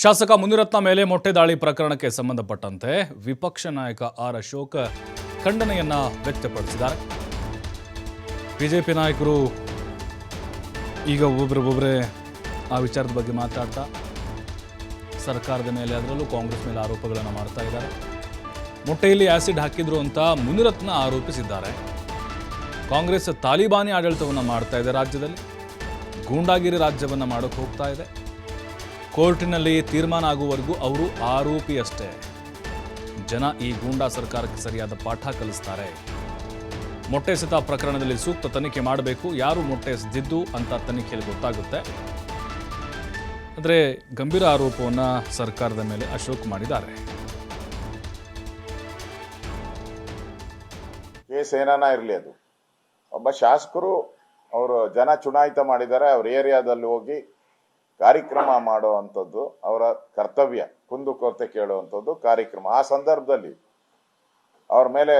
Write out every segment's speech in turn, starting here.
ಶಾಸಕ ಮುನಿರತ್ನ ಮೇಲೆ ಮೊಟ್ಟೆ ದಾಳಿ ಪ್ರಕರಣಕ್ಕೆ ಸಂಬಂಧಪಟ್ಟಂತೆ ವಿಪಕ್ಷ ನಾಯಕ ಆರ್ ಅಶೋಕ್ ಖಂಡನೆಯನ್ನ ವ್ಯಕ್ತಪಡಿಸಿದ್ದಾರೆ. ಬಿಜೆಪಿ ನಾಯಕರು ಈಗ ಒಬ್ಬೊಬ್ಬರೊಬ್ಬರೇ ಆ ವಿಚಾರದ ಬಗ್ಗೆ ಮಾತಾಡ್ತಾ ಸರ್ಕಾರದ ಮೇಲೆ ಅದರಲ್ಲೂ ಕಾಂಗ್ರೆಸ್ ಮೇಲೆ ಆರೋಪಗಳನ್ನು ಮಾಡ್ತಾ ಇದ್ದಾರೆ. ಮೊಟ್ಟೆಯಲ್ಲಿ ಆಸಿಡ್ ಹಾಕಿದ್ರು ಅಂತ ಮುನಿರತ್ನ ಆರೋಪಿಸಿದ್ದಾರೆ. ಕಾಂಗ್ರೆಸ್ ತಾಲಿಬಾನಿ ಆಡಳಿತವನ್ನು ಮಾಡ್ತಾ ಇದೆ ರಾಜ್ಯದಲ್ಲಿ. ಗೂಂಡಾಗಿರಿ ರಾಜ್ಯವನ್ನು ಮಾಡೋಕೆ ಹೋಗ್ತಾ ಇದೆ. ಕೋರ್ಟಿನಲ್ಲಿ ತೀರ್ಮಾನ ಆಗುವವರೆಗೂ ಅವರು ಆರೋಪಿಯಷ್ಟೇ. ಜನ ಈ ಗೂಂಡಾ ಸರ್ಕಾರಕ್ಕೆ ಸರಿಯಾದ ಪಾಠ ಕಲಿಸ್ತಾರೆ. ಮೊಟ್ಟೆ ಸಿತ ಪ್ರಕರಣದಲ್ಲಿ ಸೂಕ್ತ ತನಿಖೆ ಮಾಡಬೇಕು, ಯಾರು ಮೊಟ್ಟೆ ಎಸೆದಿದ್ದು ಅಂತ ತನಿಖೆಯಲ್ಲಿ ಗೊತ್ತಾಗುತ್ತೆ. ಆದರೆ ಗಂಭೀರ ಆರೋಪವನ್ನು ಸರ್ಕಾರದ ಮೇಲೆ ಅಶೋಕ್ ಮಾಡಿದ್ದಾರೆ. ಕೇಸ್ ಏನಾನ ಇರಲಿ ಅದು. ಒಬ್ಬ ಶಾಸಕರು ಅವರು ಜನ ಚುನಾಯಿತ ಮಾಡಿದ್ದಾರೆ, ಅವ್ರ ಏರಿಯಾದಲ್ಲಿ ಹೋಗಿ ಕಾರ್ಯಕ್ರಮ ಮಾಡುವಂಥದ್ದು ಅವರ ಕರ್ತವ್ಯ ಕುಂದುಕೊರತೆ ಕೇಳುವಂಥದ್ದು ಕಾರ್ಯಕ್ರಮ. ಆ ಸಂದರ್ಭದಲ್ಲಿ ಅವ್ರ ಮೇಲೆ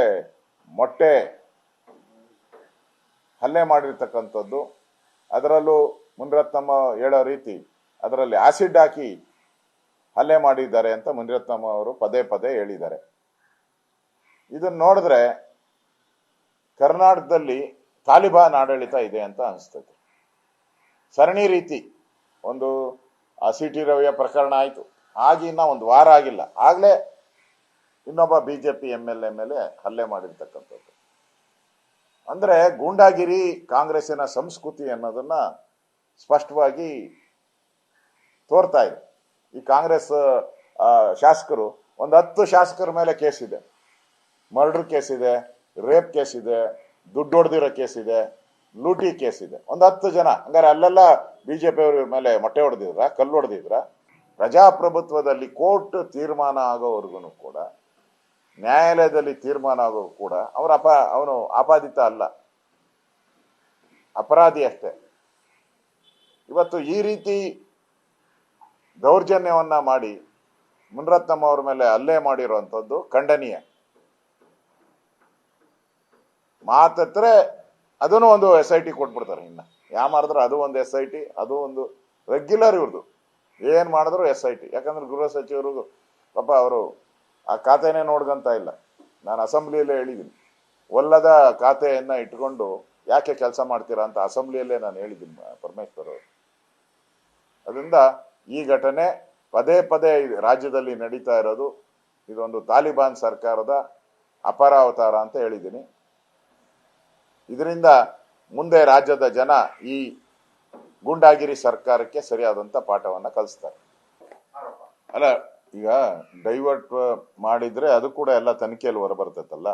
ಮೊಟ್ಟೆ ಹಲ್ಲೆ ಮಾಡಿರ್ತಕ್ಕಂಥದ್ದು, ಅದರಲ್ಲೂ ಮುನಿರತ್ನಮ್ಮ ಹೇಳೋ ರೀತಿ ಅದರಲ್ಲಿ ಆಸಿಡ್ ಹಾಕಿ ಹಲ್ಲೆ ಮಾಡಿದ್ದಾರೆ ಅಂತ ಮುನಿರತ್ನಮ್ಮ ಅವರು ಪದೇ ಪದೇ ಹೇಳಿದ್ದಾರೆ. ಇದನ್ನು ನೋಡಿದ್ರೆ ಕರ್ನಾಟಕದಲ್ಲಿ ತಾಲಿಬಾನ್ ಆಡಳಿತ ಇದೆ ಅಂತ ಅನಿಸ್ತದೆ. ಸರಣಿ ರೀತಿ ಒಂದು ಆ ರವಿಯ ಪ್ರಕರಣ ಆಯಿತು. ಆಗಿ ಇನ್ನ ಒಂದು ವಾರ ಆಗಿಲ್ಲ. ಆಗಲೇ ಇನ್ನೊಬ್ಬ B J P M L A ಮೇಲೆ ಹಲ್ಲೆ ಮಾಡಿರ್ತಕ್ಕಂಥದ್ದು. ಅಂದ್ರೆ ಗೂಂಡಾಗಿರಿ ಕಾಂಗ್ರೆಸ್ಸಿನ ಸಂಸ್ಕೃತಿ ಅನ್ನೋದನ್ನ ಸ್ಪಷ್ಟವಾಗಿ ತೋರ್ತಾ ಇದೆ. ಈ ಕಾಂಗ್ರೆಸ್ ಶಾಸಕರು, ಒಂದು ಹತ್ತು ಶಾಸಕರ ಮೇಲೆ ಕೇಸ್ ಇದೆ. ಮರ್ಡರ್ ಕೇಸ್ ಇದೆ, ರೇಪ್ ಕೇಸ್ ಇದೆ, ದುಡ್ಡು ಹೊಡೆದಿರೋ ಕೇಸ್ ಇದೆ. ಲೂಟಿ ಕೇಸ್ ಇದೆ. ಒಂದು ಹತ್ತು ಜನ, ಹಂಗಾರೆ ಅಲ್ಲೆಲ್ಲ ಬಿಜೆಪಿ ಅವ್ರ ಮೇಲೆ ಮೊಟ್ಟೆ ಹೊಡೆದಿದ್ರ, ಕಲ್ಲು ಹೊಡೆದಿದ್ರ? ಪ್ರಜಾಪ್ರಭುತ್ವದಲ್ಲಿ ಕೋರ್ಟ್ ತೀರ್ಮಾನ ಆಗೋವರೆಗೂ ಕೂಡ, ನ್ಯಾಯಾಲಯದಲ್ಲಿ ತೀರ್ಮಾನ ಆಗೋ ಕೂಡ, ಅವರ ಅಪ, ಅವನು ಆಪಾದಿತ ಅಲ್ಲ. ಅಪರಾಧಿ ಅಷ್ಟೇ. ಇವತ್ತು ಈ ರೀತಿ ದೌರ್ಜನ್ಯವನ್ನ ಮಾಡಿ, ಮುನ್ರತ್ನಮ್ಮ ಅವ್ರ ಮೇಲೆ ಅಲ್ಲೇ ಮಾಡಿರುವಂಥದ್ದು ಖಂಡನೀಯ. ಮಾತತ್ರೆ ಅದನ್ನು ಒಂದು ಎಸ್ ಐ ಟಿ ಕೊಟ್ಬಿಡ್ತಾರೆ ಇನ್ನ. ಯಾ ಮಾಡಿದ್ರೆ ಅದು ಒಂದು ಎಸ್ ಐ ಟಿ ಅದು ಒಂದು ರೆಗ್ಯುಲರ್ ಇವ್ರದ್ದು ಏನ್ ಮಾಡಿದ್ರು ಎಸ್ ಐ ಟಿ ಯಾಕಂದ್ರೆ ಗೃಹ ಸಚಿವರು ಪಾಪ ಅವರು ಆ ಖಾತೆನೇ ನೋಡ್ಕಂತ ಇಲ್ಲ. ನಾನು ಅಸೆಂಬ್ಲಿಯಲ್ಲೇ ಹೇಳಿದ್ದೀನಿ. ಒಲ್ಲದ ಖಾತೆಯನ್ನ ಇಟ್ಕೊಂಡು ಯಾಕೆ ಕೆಲಸ ಮಾಡ್ತೀರಾ ಅಂತ ಅಸೆಂಬ್ಲಿಯಲ್ಲೇ ನಾನು ಹೇಳಿದ್ದೀನಿ ಪರಮೇಶ್ವರ್ ಅವರು. ಅದರಿಂದ ಈ ಘಟನೆ ಪದೇ ಪದೇ ರಾಜ್ಯದಲ್ಲಿ ನಡೀತಾ ಇರೋದು, ಇದೊಂದು ತಾಲಿಬಾನ್ ಸರ್ಕಾರದ ಅಪರಾವತಾರ ಅಂತ ಹೇಳಿದ್ದೀನಿ. ಇದರಿಂದ ಮುಂದೆ ರಾಜ್ಯದ ಜನ ಈ ಗುಂಡಾಗಿರಿ ಸರ್ಕಾರಕ್ಕೆ ಸರಿಯಾದಂತ ಪಾಠವನ್ನ ಕಲಿಸ್ತಾರೆ. ಅಲ್ಲ ಈಗ ಡೈವರ್ಟ್ ಮಾಡಿದ್ರೆ ಅದು ಕೂಡ ಎಲ್ಲ ತನಿಖೆಯಲ್ಲಿ ಹೊರಬರ್ತೈತಲ್ಲ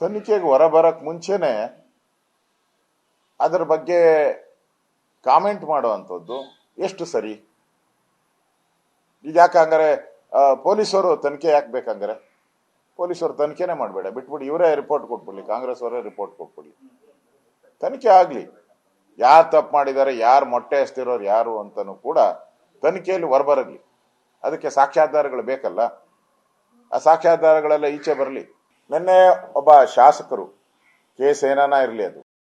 ತನಿಖೆಗೆ ಹೊರಬರಕ್ ಮುಂಚೆನೆ ಅದರ ಬಗ್ಗೆ ಕಾಮೆಂಟ್ ಮಾಡುವಂಥದ್ದು ಎಷ್ಟು ಸರಿ? ಈಗ ಆ, ಪೊಲೀಸರು ತನಿಖೆ ಯಾಕೆ ಬೇಕಂಗಾರೆ ಪೊಲೀಸರು ತನಿಖೆನೇ ಮಾಡಬೇಡ. ಬಿಟ್ಬಿಡಿ, ಇವರೇ ರಿಪೋರ್ಟ್ ಕೊಟ್ಬಿಡ್ಲಿ ಕಾಂಗ್ರೆಸ್ ಅವರೇ ರಿಪೋರ್ಟ್ ಕೊಟ್ಬಿಡ್ಲಿ. ತನಿಖೆ ಆಗ್ಲಿ. ಯಾರು ತಪ್ಪು ಮಾಡಿದ್ದಾರೆ ಯಾರು ಮೊಟ್ಟೆ ಹಸ್ತಿರೋರು ಯಾರು ಅಂತನೂ ಕೂಡ ತನಿಖೆಯಲ್ಲಿ ಹೊರಬರಲಿ. ಅದಕ್ಕೆ ಸಾಕ್ಷ್ಯಾಧಾರಗಳು ಬೇಕಲ್ಲ. ಆ ಸಾಕ್ಷ್ಯಾಧಾರಗಳೆಲ್ಲ ಈಚೆ ಬರಲಿ. ನಿನ್ನೆ ಒಬ್ಬ ಶಾಸಕರು, ಕೆ ಸೇನಾನ ಇರಲಿ ಅದು.